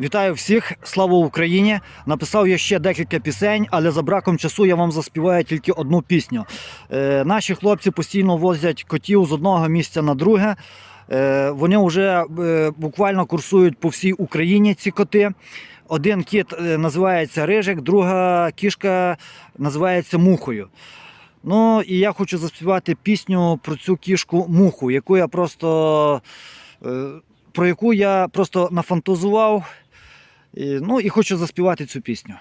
Вітаю всіх, слава Україні! Написав я ще декілька пісень, але за браком часу я вам заспіваю тільки одну пісню. Е, наші хлопці постійно возять котів з одного місця на друге. Е, вони вже е, буквально курсують по всій Україні ці коти. Один кіт е, називається Рижик, друга кішка називається Мухою. Ну і я хочу заспівати пісню про цю кішку муху, яку я просто. е, про яку я просто нафантазував. Ну і хочу заспівати цю пісню.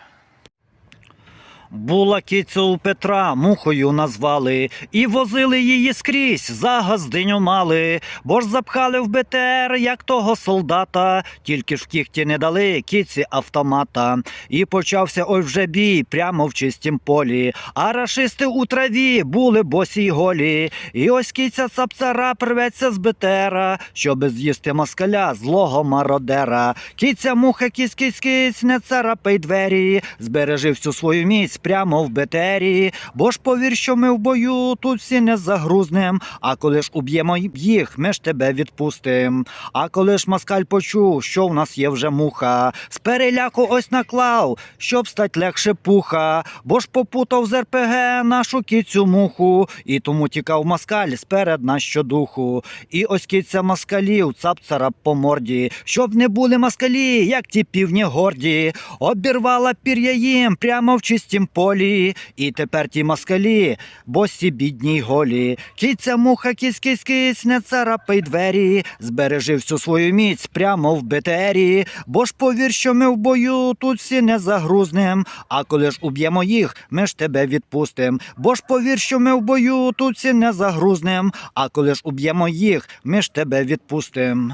Була киця у Петра, мухою назвали, і возили її скрізь, за газдиню мали, бо ж запхали в БТР, як того солдата, тільки ж в кіхті не дали кіці автомата. І почався ой вже бій прямо в чистім полі. А рашисти у траві були босі й голі. І ось киця цапцара прветься з БТРа, щоби з'їсти москаля, злого мародера. Киця муха кісь кісь кісь не царапай двері, збережи всю свою міць прямо в БТРі. Бо ж повір, що ми в бою тут всі не загрузнем. А коли ж уб'ємо їх, ми ж тебе відпустим. А коли ж москаль почув, що в нас є вже муха, з переляку ось наклав, щоб стать легше пуха, бо ж попутав з РПГ нашу кіцю муху, і тому тікав москаль сперед нас щодуху. І ось киця москалів, цап-царап по морді, щоб не були москалі, як ті півні горді, обірвала пір'я їм прямо в чистім полі. І тепер ті москалі, босі бідні й голі. Киця муха кісь кісь кісь не царапай двері, збережи всю свою міць прямо в БТРі. Бо ж повір, що ми в бою тут всі не загрузнем. А коли ж уб'ємо їх, ми ж тебе відпустим. Бо ж повір, що ми в бою тут всі не загрузнем. А коли ж уб'ємо їх, ми ж тебе відпустим.